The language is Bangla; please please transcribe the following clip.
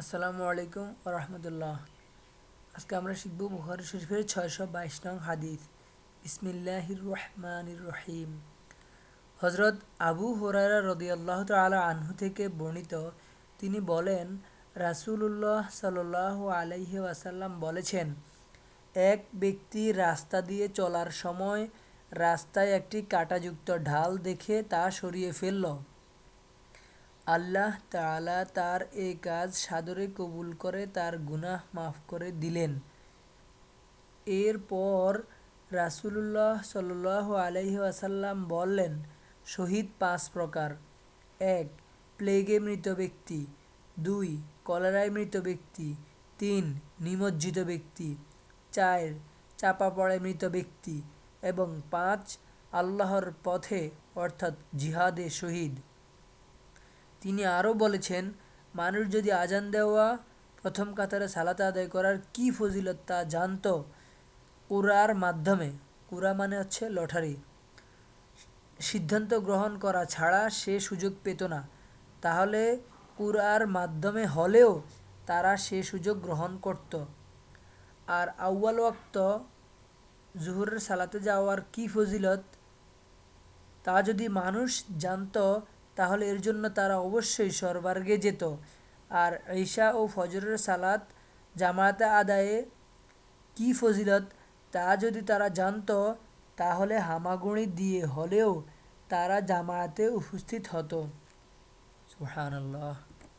আসসালামু আলাইকুম রহমতুল্লাহ। আজকে আমরা শিখব বুখারি শরীফের ছয়শো বাইশ নং হাদিস। ইসমিল্লাহির রহমানির রহিম। হজরত আবু হরারা রদিয়াল্লাহ তালা আনহু থেকে বর্ণিত, তিনি বলেন, রাসুলুল্লাহ সাল আলাইহি ওয়াসাল্লাম বলেছেন, এক ব্যক্তি রাস্তা দিয়ে চলার সময় রাস্তায় একটি কাঁটাযুক্ত ঢাল দেখে তা সরিয়ে ফেলল। আল্লাহ তাআলা তার এ কাজ সাদরে কবুল করে, তার গুনাহ মাফ করে দিলেন। এরপর রাসুলুল্লাহ সাল আলহি আসাল্লাম বললেন, শহীদ পাঁচ প্রকার। এক, প্লেগে মৃত ব্যক্তি। দুই, কলেরায় মৃত ব্যক্তি। তিন, নিমজ্জিত ব্যক্তি। চার, চাপা পড়ে মৃত ব্যক্তি। এবং পাঁচ, আল্লাহর পথে, অর্থাৎ জিহাদে শহীদ। তিনি আরও বলেছেন, মানুষ যদি আজান দেওয়া, প্রথম কাতারে সালাতে আদায় করার কি ফজিলত তা জানত কুরার মাধ্যমে? কুরা মানে হচ্ছে লটারি। সিদ্ধান্ত গ্রহণ করা ছাড়া সে সুযোগ পেত না। তাহলে কুরার মাধ্যমে হলেও তারা সে সুযোগ গ্রহণ করত। আর আউ্বাল ওয়াক্ত জুহুরের সালাতে যাওয়ার কি ফজিলত? তা যদি মানুষ জানত তাহলে এর জন্য তারা অবশ্যই সর্বার্গে যেত। আর ঈশা ও ফজরের সালাত জামায়াতে আদায়ে কি ফজিলত তা যদি তারা জানত, তাহলে হামাগুণি দিয়ে হলেও তারা জামায়াতে উপস্থিত হতো। সুহান আল্লাহ